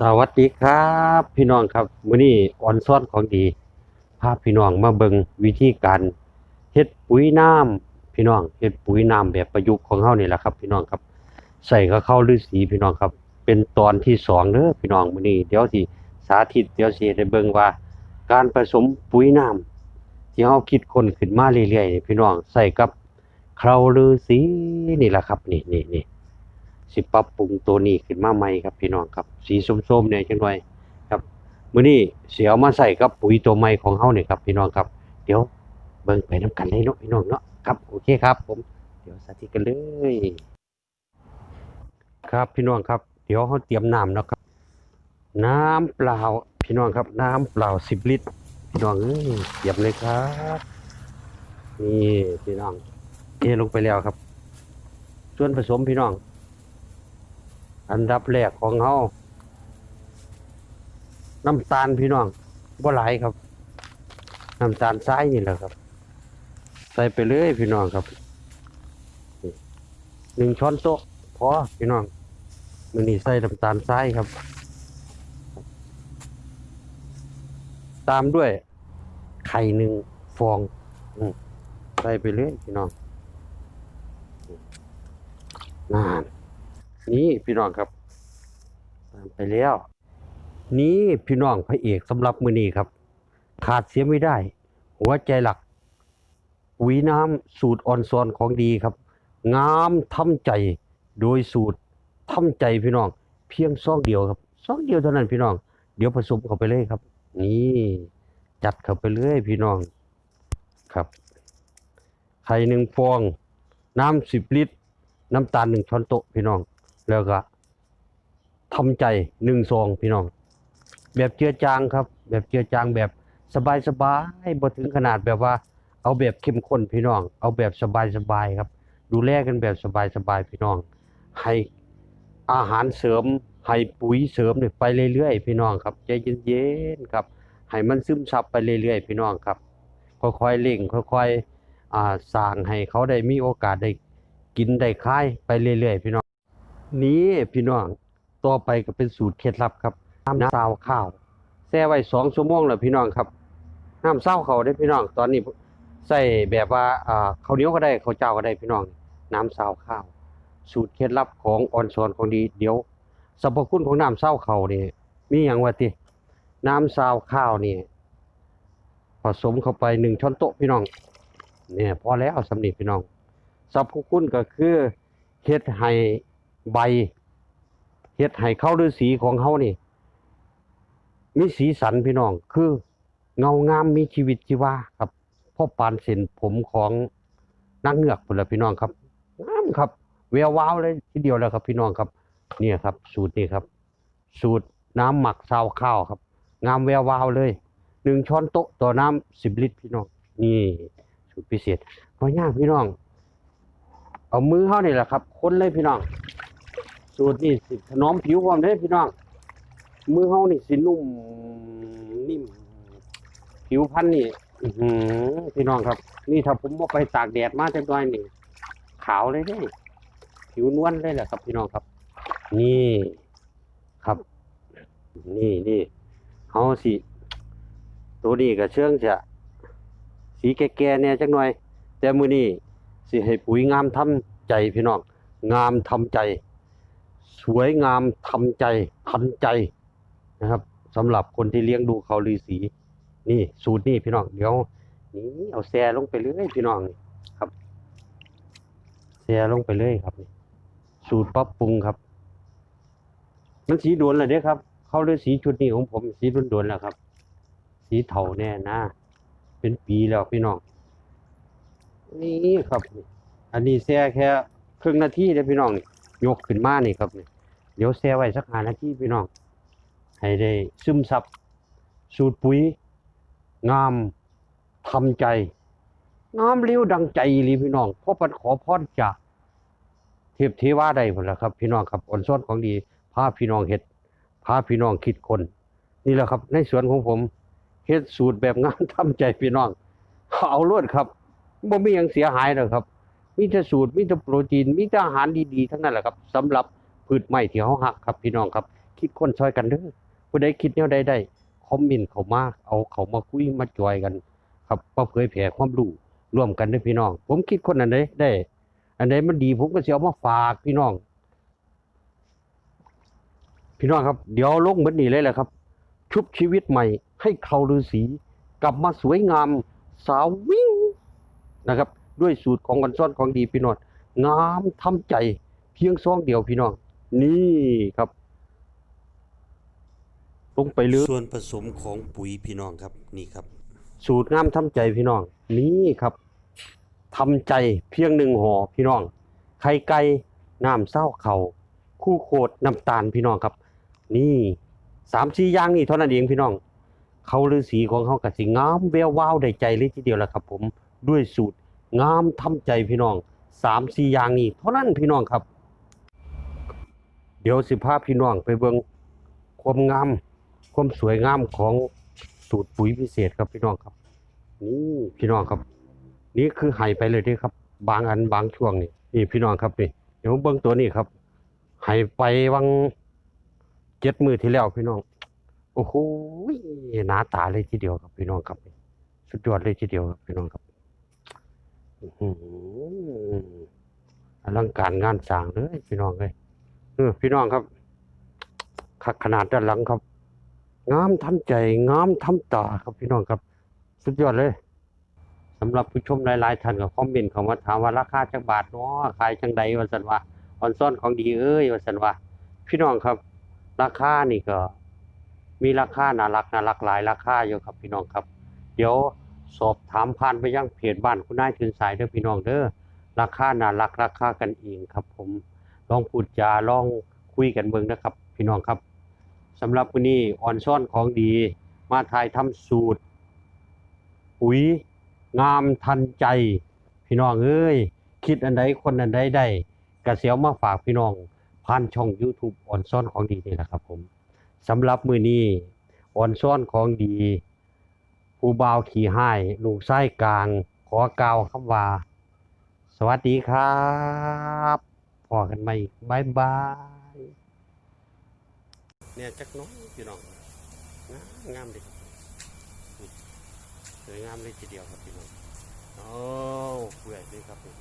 สวัสดีครับ พี่น้องครับมื้อนี้ออนซ่อนของดีพาพี่น้องมาเบิงวิธีการเฮ็ดปุ๋ยน้ำพี่น้องเฮ็ดปุ๋ยน้ำแบบประยุกต์ของเฮานี่แหละครับ พี่น้องครับ ใส่กับข้าฤาษีพี่น้องครับ เป็นตอนที่สองเด้อพี่น้องมื้อนี้เดี๋ยวสิสาธิตเดี๋ยวสิได้เบิงว่า การผสมปุ๋ยน้ำที่เฮาคิดคนขึ้นมาเรื่อยๆนี่พี่น้องใส่กับข้าฤาษีนี่แหละครับ นี่นี่นี่ สิปรับปรุงตัวนี้ขึ้นมาใหม่ครับพี่น้องครับ สีส้มๆเนี่ยจังหน่อยครับมื้อนี้เสิเอามาใส่กับปุ๋ยตัวใหม่ของเฮานี่ครับพี่น้องครับ เดี๋ยวเบิ่งไปนํกันเลยเนาะพี่น้องเนาะครับโอเคครับ ผมเดี๋ยวสาธิตกันเลย ครับพี่น้องครับ เดี๋ยวเฮาเตรียมน้ำเนาะครับ น้ำเปล่าพี่น้องครับ น้ำเปล่า10ลิตรพี่น้องเอ้ยเตรียมเลยครับนี่พี่น้องเทลงไปแล้วครับ ส่วนผสมพี่น้อง อันดับแรกของเขาน้ำตาลพี่น้องบ่หลายครับ น้ำตาลทรายนี่แหละครับ ใส่ไปเลยพี่น้องครับหนึ่งช้อนโต๊ะพอพี่น้องมันนี่ใส่น้ำตาลทรายครับ ตามด้วย ไข่หนึ่งฟองใส่ไปเลยพี่น้องนาน นี่พี่น้องครับตามไปแล้ว นี่พี่น้องพระเอกสำหรับมือนี้ครับ ขาดเสียไม่ได้ หัวใจหลักปุ๋ยน้ำสูตรออนซอนของดีครับ งามทำใจโดยสูตรทำใจพี่น้อง เพียงซองเดียวครับซองเดียวเท่านั้นพี่น้อง เดี๋ยวผสมเข้าไปเลยครับ นี่จัดเข้าไปเลยพี่น้องครับไข่หนึ่งฟอง น้ำสิบลิตร น้ำตาลหนึ่งช้อนโต๊ะพี่น้อง แล้วก็ทำใจหนึ่งซองพี่น้อง แบบเจือจางครับ แบบเจือจางแบบสบายสบายๆบ่ถึงขนาดแบบว่า เอาแบบเข้มข้นพี่น้อง เอาแบบสบายสบายครับ ดูแลกันแบบสบายสบายพี่น้อง ให้อาหารเสริมให้ปุ๋ยเสริมเนี่ยไปเรื่อยๆพี่น้องครับใจเย็นๆครับให้มันซึมซับไปเรื่อยๆพี่น้องครับ ค่อยๆเร่งค่อยๆอ่าสร้างให้เขาได้มีโอกาสได้กินได้คายไปเรื่อยๆพี่น้อง นี้พี่น้องต่อไปก็เป็นสูตรเคล็ดลับครับน้ำซาวข้าวแช่ไว้สองชั่วโมงแล้วพี่น้องครับน้ำเศร้าเขาได้พี่น้อง ตอนนี้ใส่แบบว่าอ่าข้าวเหนียวก็ได้ข้าวเจ้าก็ได้พี่น้อง น้ำซาวข้าว สูตรเคล็ดลับของออนซอนของดีเดี๋ยวสรรพคุณของน้ำเศร้าเขานี่มีอย่างว่าติน้ำซาวข้าวนี่ผสมเข้าไปหนึ่งช้อนโต๊ะพี่น้องเนี่ยพอแล้วสำนีพี่น้องสรรพคุณก็คือเฮ็ดให้ ใบเฮ็ดให้เข้าด้วยสีของเขานี่มีสีสันพี่น้อง คือเงางามมีชีวิตชีวาครับพ่อปานเส้นผมของนางเงือกพุ่นละพี่น้องครับงามครับแวววาวเลยทีเดียวแล้วครับ พี่น้องครับ เนี่ยครับ สูตรนี้ครับ สูตรน้ำหมักซาวข้าวครับ งามแวววาวเลยหนึ่งช้อนโต๊ะต่อน้ำสิบลิตรพี่น้อง นี่สูตรพิเศษพอยากพี่น้อง เอามือเข้านี่แหละครับ คนเลยพี่น้อง สูตรนี่สิถนอมผิวความเด้พี่น้องมือเขานี่สินุ่มนิ่ม ผิวพันธุ์นี่พี่น้องครับ นี่ถ้าผมบ่ไปตากแดดมาจักหน่อยนี่ขาวเลยเด้ผิวนวลเลยแหละครับ พี่น้องครับ นี่ครับ นี่นี่เขาสิ ตัวนี้ก็เชื่องจะสีแก่ๆเนี่ยจักหน่อย แต่มื้อนี้สิให้ปุ๋ยงามทำใจพี่น้อง งามทำใจ สวยงามทำใจทันใจนะครับสำหรับคนที่เลี้ยงดูเขาลือสี นี่สูตรนี่พี่น้องเดี๋ยวนี่เอาแซ่ลงไปเลยพี่น้องครับแซ่ลงไปเลยครับ สูตรปรับปรุงครับ มันสีดวนแล้วเด้ครับ เขาเลยสีชุดนี้ของผมสีดวนๆแล้วครับ สีเทาแน่นะเป็นปีแล้วพี่น้องนี่ครับ อันนี้แช่แค่ครึ่งนาทีเด้พี่น้อง ยกขึ้นมานี่ครับนี่เดี๋ยวแช่ไว้สักห้านาทีพี่น้องให้ได้ซึมซับสูตรปุ๋ย งามทำใจ งามเลี้ยวดังใจลีพี่น้องเพราะปันขอพรจากเทพเทวาได้หมดแล้วครับ พี่น้องครับอ่อนซ้อนของดีพาพี่น้องเฮ็ดพาพี่น้องคิดคน นี่แหละครับ ในสวนของผมเฮ็ดสูตรแบบงามทำใจพี่น้องเอารวดครับบ่มีหยังเสียหายหรอกครับ มีแต่สูตรมีแต่โปรตีนมีแต่อาหารดีๆทั้งนั้นแหละครับสำหรับพืชไม้ที่เฮาหักครับพี่น้องครับ คิดคนซอยกันเด้อผู้ใดคิดแนวใดได้คอมเมนต์เขามาเอาเขามาคุยมาจอยกัน ครับมาเผยแผ่ความรู้ร่วมกันด้อพี่น้อง ผมคิดคนอันใดได้ อันใดมันดีผมก็สิเอามาฝากพี่น้อง พี่น้องครับ เดี๋ยวลงเหมือนนี้เลยแหละครับ ชุบชีวิตใหม่ ให้เขาฤาษีกลับมาสวยงามสาววิ่งนะครับ ด้วยสูตรของกันซ่อนของดีพี่น้องงามทำใจเพียงซองเดียวพี่น้อง นี่ครับ ลงไปเลยส่วนผสมของปุ๋ยพี่น้องครับนี่ครับ สูตรงามทำใจพี่น้อง นี่ครับทำใจเพียงหนึ่งห่อพี่น้องไข่ไก่น้ำเศร้าเขาคู่โคตรน้ำตาลพี่น้องครับ นี่สามสี่อย่างนี่เท่านั้นเองพี่น้อง เขาฤาษีของเขากะสิงามแวววาวได้ใจเลยทีเดียวแหละครับ ผมด้วยสูตร งามทำใจพี่น้องสามสี่อย่างนี่เท่านั้นพี่น้องครับ เดี๋ยวสิพาพี่น้องไปเบิ่งความงามความสวยงามของสูตรปุ๋ยพิเศษครับพี่น้องครับ นี่พี่น้องครับ นี่คือไห้ไปเลยเด้ครับ บางอันบางช่วงนี่นี่พี่น้องครับนี่เดี๋ยวเบิ่งตัวนี้ครับไห้ไปวังเจ็ดมือที่แล้วพี่น้อง โอ้โหหนาตาเลยทีเดียวครับพี่น้องครับ สุดยอดเลยทีเดียวครับพี่น้องครับ อลังการงานสร้างเลยพี่น้องเลยพี่น้องครับขักขนาดด้านหลังครับ งามทำใจ งามทำตาครับพี่น้องครับ สุดยอดเลยสำหรับผู้ชมหลายๆท่านก็คอมเมนต์เขามาถามว่าราคาจักบาทเนาะขายจังใดว่าซั่นว่าออนซ่อนของดีเอ้ยว่าซั่นว่าพี่น้องครับ ราคานี่ก็ มีราคาน่ารักน่ารักหลายราคาอยู่ครับ พี่น้องครับ เดี๋ยว สอบถามผ่านไปยังเพจบ้านคุณนายถึงสายเด้อพี่น้องเด้อราคาน่ารักราคากันเองครับ ผมลองพูดจาลองคุยกันเบิ่งนะครับ พี่น้องครับสำหรับวันนี้ออนซ่อนของดี มาถ่ายทำสูตร ปุ๋ย งามทันใจ พี่น้องเอ้ยคิดอันใดคนอันใดได้กระเสียวมาฝากพี่น้อง ผ่านช่อง YouTube ออนซ่อนของดีนี่แหละครับ ผมสำหรับมือนี้ออนซ่อนของดี ผู้บ่าวขี่ให้ลูกไส้กลาง ขอกล่าวคำว่า สวัสดีครับพอกันใหม่บายบายเนี่ยจักน้องพี่น้องงามงามเลยครับนี่สวยงามเลยทีเดียวครับพี่น้องโอ้เปื่อยดีครับนี่